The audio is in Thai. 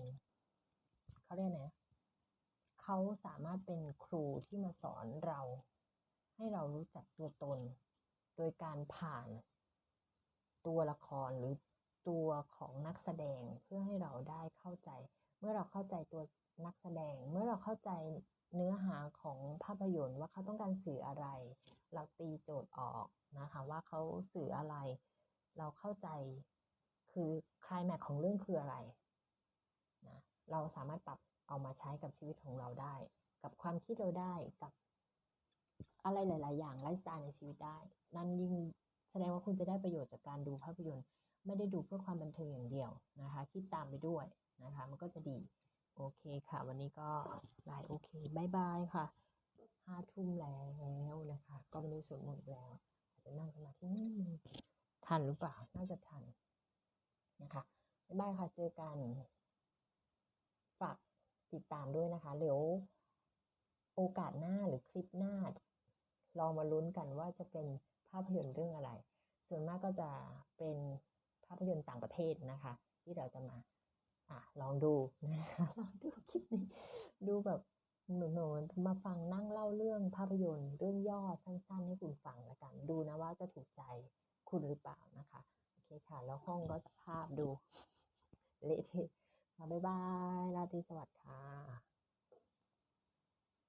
เป็นเขาเรียกนะเขาสามารถเป็นครูที่มาสอนเรา ให้เรารู้จักตัวตน โดยการผ่านตัวละครหรือตัวของนักแสดงเพื่อให้เราได้เข้าใจ เมื่อเราเข้าใจตัวนักแสดง เมื่อเราเข้าใจเนื้อหาของภาพยนตร์ว่าเขาต้องการสื่ออะไร เราตีโจทย์ออกนะคะว่าเขาสื่ออะไร เราเข้าใจคือคลายแม็กของเรื่องคืออะไร เราสามารถปรับเอามาใช้กับชีวิตของเราได้ กับความคิดเราได้กับอะไรหลาย ๆ อย่างไลฟ์สไตล์ในชีวิตได้ นั่นยิ่งแสดงว่าคุณจะได้ประโยชน์จากการดูภาพยนตร์ ไม่ได้ดูเพื่อความบันเทิงอย่างเดียวนะคะ คิดตามไปด้วยนะคะ มันก็จะดี โอเคค่ะ วันนี้ก็ไลน์โอเคบายบายค่ะห้าทุ่มแล้วนะคะ ก็วันนี้สวดมนต์อีกแล้ว อาจจะนั่งสมาธินิดนึงทันหรือเปล่า น่าจะทันนะคะบายบายค่ะ เจอกัน ฝากติดตามด้วยนะคะเดี๋ยวโอกาสหน้าหรือคลิปหน้าลองมาลุ้นกันว่าจะเป็นภาพยนตร์เรื่องอะไร ส่วนมากก็จะเป็นภาพยนตร์ต่างประเทศนะคะ ที่เราจะมาอะลองดูนะคะลองดูคลิปนี้ ดูแบบหนูๆมาฟังนั่งเล่าเรื่องภาพยนตร์เรื่องย่อสั้น ๆ ให้คุณฟังละกัน ดูนะว่าจะถูกใจคุณหรือเปล่านะคะ โอเคค่ะ แล้วห้องก็สภาพดูเละเทะ บ๊ายบายราตรีสวัสดิ์ค่ะ